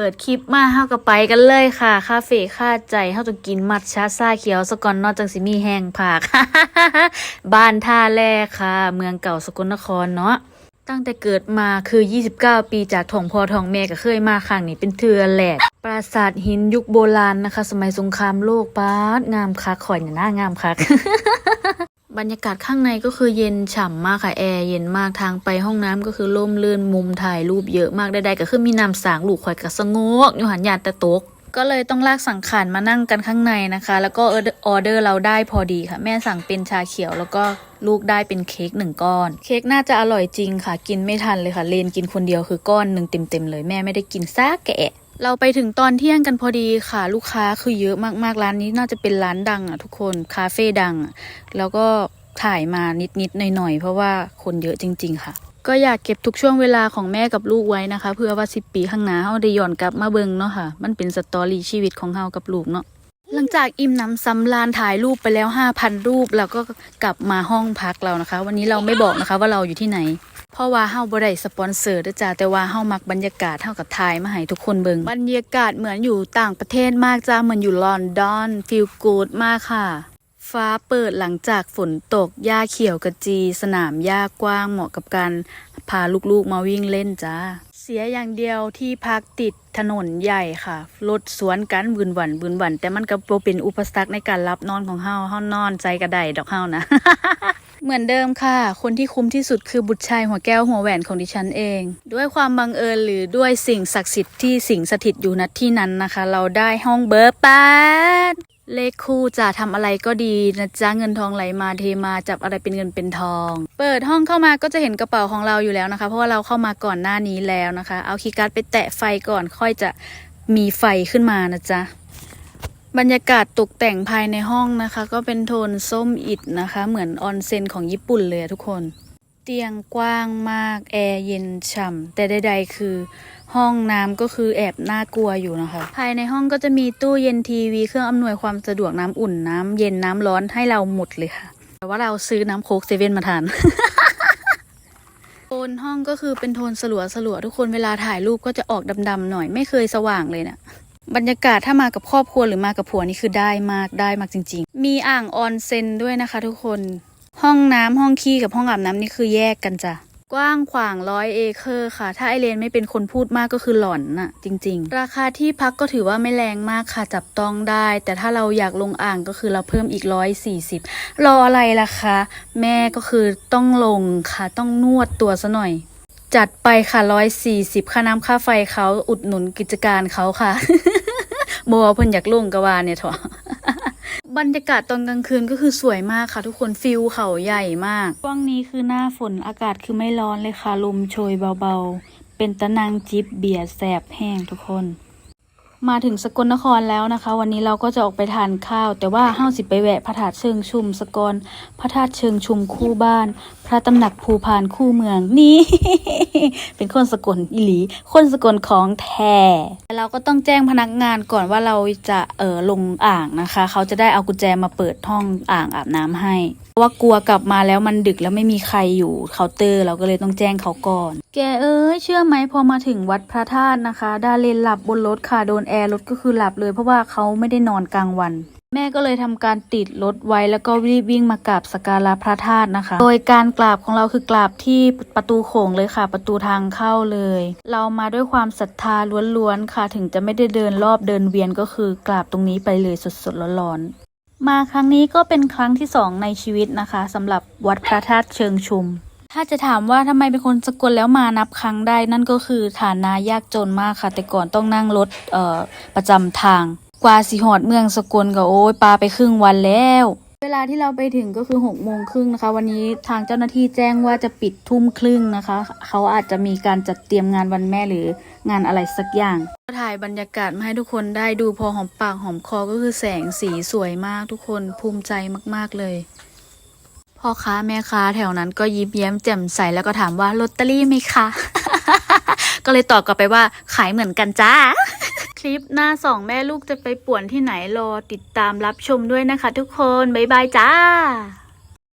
เปิดคลิปมาเฮาก็ไปกันเลยค่ะ คาเฟ่ค่าใจเฮาต้องกินมัดชาซาเขียวสกอนนอจังสิมีแห้งผักบ้านท่าแร่ค่ะ เมืองเก่าสกลนครเนาะตั้งแต่เกิดมาคือ 29 ปีจากทองพอทองแม่ก็เคยมาครั้งนี้เป็นเทือแหลกปราสาทหินยุคโบราณนะคะ สมัยสงครามโลกปาดงามคักข่อยเนี่ยน่างามคัก บรรยากาศข้างในก็คือเย็นฉ่ำมากค่ะแอร์เย็นมากทางไปห้องน้ำก็คือล่มลื่นมุมถ่ายรูปเยอะมากใดๆก็คือมีน้ำสางลูกข่อยกับสงกอยู่หันหยาดแต่ตกก็เลยต้องลากสังขารมานั่งกันข้างในนะคะ แล้วก็ออเดอร์เราได้พอดีค่ะ แม่สั่งเป็นชาเขียวแล้วก็ลูกได้เป็นเค้กหนึ่งก้อน เค้กน่าจะอร่อยจริงค่ะ กินไม่ทันเลยค่ะ เลนกินคนเดียวคือก้อนหนึ่งเต็มๆเลยแม่ไม่ได้กินซากแกะ เราไปถึงตอนเที่ยงกันพอดีค่ะ ลูกค้าคือเยอะมากๆร้านนี้น่าจะเป็นร้านดังอะทุกคนคาเฟ่ดังอะแล้วก็ถ่ายมานิดๆหน่อยๆเพราะว่าคนเยอะจริง ๆ ค่ะ ก็อยากเก็บทุกช่วงเวลาของแม่กับลูกไว้นะคะ เพื่อว่าสิปีข้างหน้าเฮาได้ย้อนกลับมาเบิ่งเนาะค่ะ มันเป็นสตอรี่ชีวิตของเฮากับลูกเนาะหลังจากอิ่มน้ำสำราญถ่ายรูปไปแล้ว 5,000 รูป แล้วก็กลับมาห้องพักเรานะคะ วันนี้เราไม่บอกนะคะว่าเราอยู่ที่ไหน เพราะว่าเฮาบ่ได้สปอนเซอร์ด้อจ้าแต่ว่าเฮามักบรรยากาศเฮากับถ่ายมาให้ทุกคนเบิงบรรยากาศเหมือนอยู่ต่างประเทศมากจ้าเหมือนอยู่ลอนดอนฟีลกูดมากค่ะ ฟ้าเปิดหลังจากฝนตกหญ้าเขียวกระจี สนามหญ้ากว้างเหมาะกับการพาลูกๆมาวิ่งเล่นจ้าเสียอย่างเดียวที่พักติดถนนใหญ่ค่ะรถสวนกันบืนหวันบืนหวัน แต่มันก็บ่เป็นอุปสรรคในการรับนอนของเฮาเฮานอนใจกระไดดอกเฮานะ เหมือนเดิมค่ะ คนที่คุ้มที่สุดคือบุตรชายหัวแก้วหัวแหวนของดิฉันเอง ด้วยความบังเอิญหรือด้วยสิ่งศักดิ์สิทธิ์ที่สิงสถิตอยู่ณที่นั้นนะคะ เราได้ห้องเบอร์แปดเลขคู่จะทำอะไรก็ดีนะจ๊ะเงินทองไหลมาเทมาจับอะไรเป็นเงินเป็นทอง เปิดห้องเข้ามาก็จะเห็นกระเป๋าของเราอยู่แล้วนะคะ เพราะว่าเราเข้ามาก่อนหน้านี้แล้วนะคะ เอาคีย์การ์ดไปแตะไฟก่อนค่อยจะมีไฟขึ้นมานะจ๊ะ บรรยากาศตกแต่งภายในห้องนะคะ ก็เป็นโทนส้มอิฐนะคะ เหมือนออนเซ็นของญี่ปุ่นเลยทุกคน เตียงกว้างมาก แอร์เย็นฉ่ำแต่ใดๆคือ ห้องน้ำก็คือแอบน่ากลัวอยู่นะคะ ภายในห้องก็จะมีตู้เย็นทีวี เครื่องอำนวยความสะดวกน้ำอุ่นน้ำเย็นน้ำร้อนให้เราหมดเลยค่ะ แต่ว่าเราซื้อน้ำโค้กเซเว่นมาทานโทนห้องก็คือเป็นโทนสลัวสลัวทุกคนเวลาถ่ายรูปก็จะออกดำๆหน่อยไม่เคยสว่างเลยเนะี่ย บรรยากาศถ้ามากับครอบครัวหรือมากับผัวนี่คือได้มากได้มากจริง ๆ มีอ่างออนเซนด้วยนะคะ ทุกคน ห้องน้ำห้องขี้กับห้องอาบน้ำนี่คือแยกกันจ้ะกว้างขวางร้อยเอเคอร์ค่ะ ถ้าไอเลนไม่เป็นคนพูดมากก็คือหล่อนน่ะ จริง ๆ ราคาที่พักก็ถือว่าไม่แรงมากค่ะจับต้องได้ แต่ถ้าเราอยากลงอ่างก็คือเราเพิ่มอีกร้อยสี่สิบรออะไรล่ะคะ แม่ก็คือต้องลงค่ะ ต้องนวดตัวซะหน่อย จัดไปค่ะร้อยสี่สิบค่าน้ำค่าไฟเขาอุดหนุนกิจการเขาค่ะโมว่าเพิ่นอยากลุ่งกว่าเนี่ยเถอะบรรยากาศตอนกลางคืนก็คือสวยมากค่ะ ทุกคนฟิลเขาใหญ่มากช่วงนี้คือหน้าฝนอากาศคือไม่ร้อนเลยค่ะ ลมโชยเบาๆ เป็นตะนางจิบเบียร์แสบแห้งทุกคน มาถึงสกลนครแล้วนะคะ วันนี้เราก็จะออกไปทานข้าว แต่ว่าห้าสิไปแวะพระธาตุเชิงชุม สกลพระธาตุเชิงชุมคู่บ้าน พระตำหนักภูพานคู่เมืองนี่ เป็นคนสกลอิหลี คนสกลของแท้เราก็ต้องแจ้งพนักงานก่อนว่าเราจะเออลงอ่างนะคะ เขาจะได้เอากุญแจมาเปิดห้องอ่างอาบน้ำให้ว่ากลัวกลับมาแล้วมันดึกแล้วไม่มีใครอยู่เคาน์เตอร์ เราก็เลยต้องแจ้งเขาก่อน แกเอ้ยเชื่อไหมพอมาถึงวัดพระธาตุนะคะดาเลนหลับบนรถค่ะโดนแอร์รถก็คือหลับเลย เพราะว่าเขาไม่ได้นอนกลางวัน แม่ก็เลยทำการติดรถไว้แล้วก็รีบวิ่งมากราบสกการะพระธาตุนะคะ โดยการกราบของเราคือกราบที่ประตูโขงเลยค่ะ ประตูทางเข้าเลย เรามาด้วยความศรัทธาล้วนๆค่ะ ถึงจะไม่ได้เดินรอบเดินเวียนก็คือกราบตรงนี้ไปเลยสดๆร้อนๆมาครั้งนี้ก็เป็นครั้งที่สองในชีวิตนะคะสำหรับวัดพระธาตุเชิงชุม ถ้าจะถามว่าทำไมเป็นคนสกลแล้วมานับครั้งได้ นั่นก็คือฐานะยากจนมากค่ะ แต่ก่อนต้องนั่งรถเอ่อประจำทาง กว่าสิหอดเมืองสกลก็โอ้ยปาไปครึ่งวันแล้ว เวลาที่เราไปถึงก็คือหกโมงครึ่งนะคะ วันนี้ทางเจ้าหน้าที่แจ้งว่าจะปิดทุ่มครึ่งนะคะ เขาอาจจะมีการจัดเตรียมงานวันแม่หรืองานอะไรสักอย่างก็ถ่ายบรรยากาศมาให้ทุกคนได้ดูพอหอมปากหอมคอก็คือแสงสีสวยมากทุกคนภูมิใจมาก ๆเลย พ่อค้าแม่ค้าแถวนั้นก็ยิ้มแย้มแจ่มใสแล้วก็ถามว่าลอตเตอรี่ไหมคะ ก็เลยตอบกลับไปว่าขายเหมือนกันจ้า คลิปหน้าสองแม่ลูกจะไปป่วนที่ไหนรอติดตามรับชมด้วยนะคะทุกคน บ๊ายบายจ้า